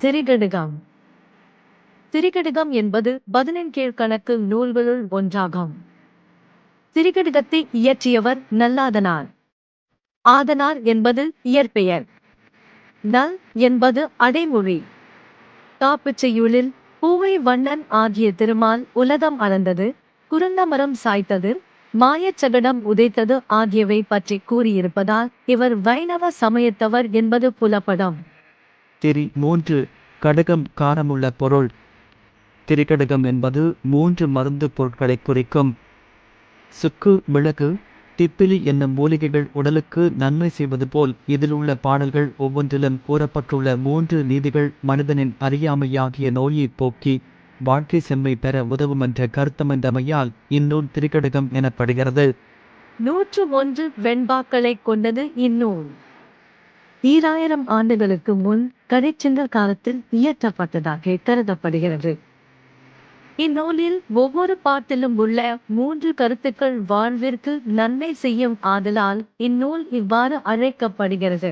திரிகடுகம். திரிகடுகம் என்பது பதினெண்கீழ்கணக்கு நூல்களுள் ஒன்றாகும். திரிகடுகத்தை இயற்றியவர் நல்லாதனார். ஆதனார் என்பது இயற்பெயர். நல் என்பது அடைமொழி. காப்புச்செய்யுளில் பூவை வண்ணன் ஆகிய திருமால் உலகம் அளந்தது குருந்தமரம் சாய்த்தது மாயச்சகடம் உதைத்தது ஆகியவை பற்றி கூறியிருப்பதால் இவர் வைணவ சமயத்தவர் என்பது புலப்படம். திரி மூன்று கடகம் காரமுள்ள பொருள். திரிகடகம் என்பது மூன்று மருந்து பொருட்களை குறிக்கும். சுக்கு மிளகு திப்பிலி என்னும் மூலிகைகள் உடலுக்கு நன்மை செய்வது போல் இதில் உள்ள பாடல்கள் ஒவ்வொன்றிலும் கூறப்பட்டுள்ள மூன்று நீதிகள் மனிதனின் அறியாமையாகிய நோயை போக்கி வாழ்க்கை செம்மை பெற உதவும் என்ற கருத்தமைந்தமையால் இந்நூல் திரிகடகம் எனப்படுகிறது. நூற்று ஒன்று வெண்பாக்களை கொண்டது இந்நூல். ஈராயிரம் ஆண்டுகளுக்கு முன் கடைச்சிந்த காலத்தில் இயற்றப்பட்டதாக கருதப்படுகிறது. இந்நூலில் ஒவ்வொரு பாட்டிலும் உள்ள மூன்று கருத்துக்கள் வாழ்விற்கு நன்மை செய்யும் ஆதலால் இந்நூல் இவ்வாறு அழைக்கப்படுகிறது.